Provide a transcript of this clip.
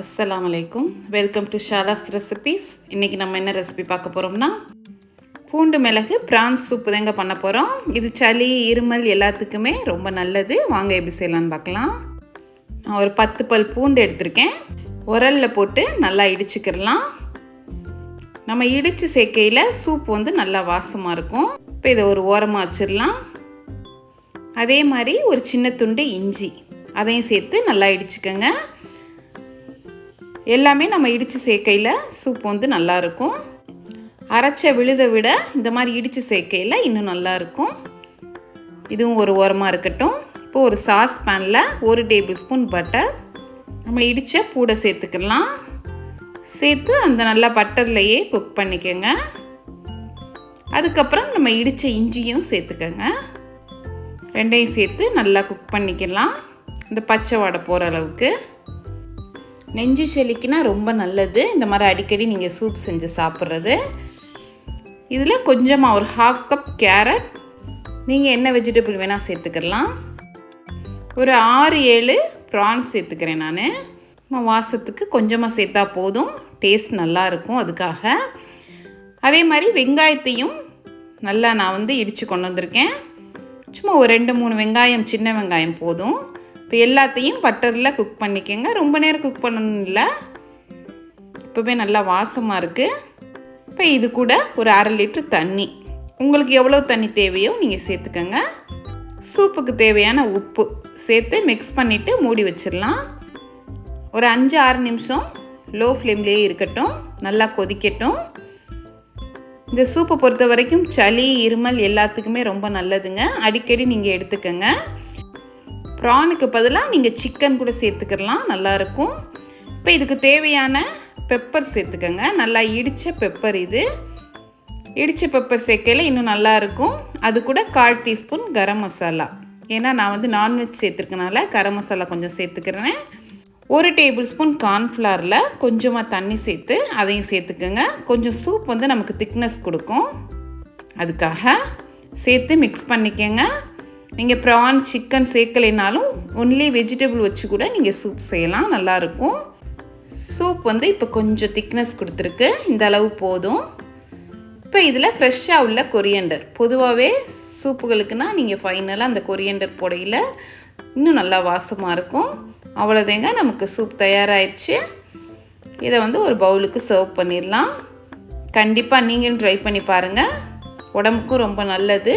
அஸ்லாம் வலைக்கும் welcome to ஷாலாஸ் recipes இன்றைக்கி நம்ம என்ன ரெசிபி பார்க்க போகிறோம்னா பூண்டு மிளகு ப்ரான்ஸ் சூப்பு தாங்க பண்ண போகிறோம் இது சளி இருமல் எல்லாத்துக்குமே ரொம்ப நல்லது. வாங்க எப்படி செய்யலான்னு பார்க்கலாம். நான் ஒரு பத்து பல் பூண்டு எடுத்திருக்கேன். உரலில் போட்டு நல்லா இடிச்சுக்கிடலாம். நம்ம இடித்து சேர்க்கையில் சூப் வந்து நல்லா வாசமாக இருக்கும். இப்போ இதை ஒரு ஓரமாக வச்சிடலாம். அதே மாதிரி ஒரு சின்ன துண்டு இஞ்சி. அதையும் சேர்த்து நல்லா இடிச்சுக்கோங்க. எல்லாமே நம்ம இடித்து சேர்க்கையில் சூப் வந்து நல்லாயிருக்கும். அரைச்ச விழுதை விட இந்த மாதிரி இடித்து சேர்க்கையில் இன்னும் நல்லாயிருக்கும். இதுவும் ஒரு ஓரமாக இருக்கட்டும். இப்போ ஒரு சாஸ் பேனில் ஒரு டேபிள் ஸ்பூன் பட்டர். நம்ம இடித்த பூடை சேர்த்துக்கலாம். சேர்த்து அந்த நல்லா பட்டர்லையே குக் பண்ணிக்கோங்க. அதுக்கப்புறம் நம்ம இடித்த இஞ்சியும் சேர்த்துக்கோங்க. ரெண்டையும் சேர்த்து நல்லா குக் பண்ணிக்கலாம். இந்த பச்சை வடை போகிற அளவுக்கு. நெஞ்சு செலிக்குனா ரொம்ப நல்லது. இந்த மாதிரி அடிக்கடி நீங்கள் சூப் செஞ்சு சாப்பிட்றது. இதில் கொஞ்சமாக ஒரு ஹாஃப் கப் கேரட் நீங்கள் என்ன வெஜிடபிள் வேணால் சேர்த்துக்கலாம். ஒரு ஆறு ஏழு ப்ரான்ஸ் சேர்த்துக்கிறேன் நான். வாசத்துக்கு கொஞ்சமாக சேர்த்தா போதும். டேஸ்ட் நல்லாயிருக்கும் அதுக்காக. அதே மாதிரி வெங்காயத்தையும் நல்லா நான் வந்து இடித்து கொண்டு வந்திருக்கேன். சும்மா ஒரு ரெண்டு மூணு வெங்காயம் சின்ன வெங்காயம் போதும். இப்போ எல்லாத்தையும் பட்டரில் குக் பண்ணிக்கோங்க. ரொம்ப நேரம் குக் பண்ணணும் இல்லை. இப்போவே நல்லா வாசமாக இருக்குது இப்போ இது கூட ஒரு அரை லிட்டர் தண்ணி. உங்களுக்கு எவ்வளோ தண்ணி தேவையோ நீங்கள் சேர்த்துக்கோங்க. சூப்புக்கு தேவையான உப்பு சேர்த்து மிக்ஸ் பண்ணிவிட்டு மூடி வச்சிடலாம். ஒரு அஞ்சு ஆறு நிமிஷம் லோ ஃப்ளேம்லேயே இருக்கட்டும். நல்லா கொதிக்கட்டும். இந்த சூப்பை பொறுத்த வரைக்கும் சளி இருமல் எல்லாத்துக்குமே ரொம்ப நல்லதுங்க. அடிக்கடி நீங்கள் எடுத்துக்கோங்க. ப்ரானுக்கு பதிலாக நீங்கள் சிக்கன் கூட சேர்த்துக்கிடலாம் நல்லாயிருக்கும். இப்போ இதுக்கு தேவையான பெப்பர் சேர்த்துக்கோங்க. நல்லா இடித்த பெப்பர் இது. இடித்த பெப்பர் சேர்க்கையில் இன்னும் நல்லாயிருக்கும். அது கூட கால் டீஸ்பூன் கரம் மசாலா. ஏன்னா நான் வந்து நான்வெஜ் சேர்த்துருக்கனால கரம் மசாலா கொஞ்சம் சேர்த்துக்கிறேன். ஒரு டேபிள் ஸ்பூன் கார்ன்ஃப்ளவரில் கொஞ்சமாக தண்ணி சேர்த்து அதையும் சேர்த்துக்கோங்க. கொஞ்சம் சூப் வந்து நமக்கு திக்னஸ் கொடுக்கும். அதுக்காக சேர்த்து மிக்ஸ் பண்ணிக்கோங்க. நீங்கள் ப்ரான் சிக்கன் சேர்க்கலைனாலும் ஒன்லி வெஜிடபிள் வச்சு கூட நீங்கள் சூப் செய்யலாம் நல்லாயிருக்கும். சூப் வந்து இப்போ கொஞ்சம் திக்னஸ் கொடுத்துருக்கு. இந்த அளவு போதும். இப்போ இதில் ஃப்ரெஷ்ஷாக உள்ள கொரியண்டர் பொதுவாகவே சூப்புகளுக்குனா நீங்கள் ஃபைனலாக அந்த கொரியண்டர் புடையில் இன்னும் நல்லா வாசமாக இருக்கும். அவ்வளோதேங்க நமக்கு சூப் தயாராகிடுச்சு இதை வந்து ஒரு பவுலுக்கு சர்வ் பண்ணிடலாம் கண்டிப்பாக நீங்களும் ட்ரை பண்ணி பாருங்கள் உடம்புக்கும் ரொம்ப நல்லது.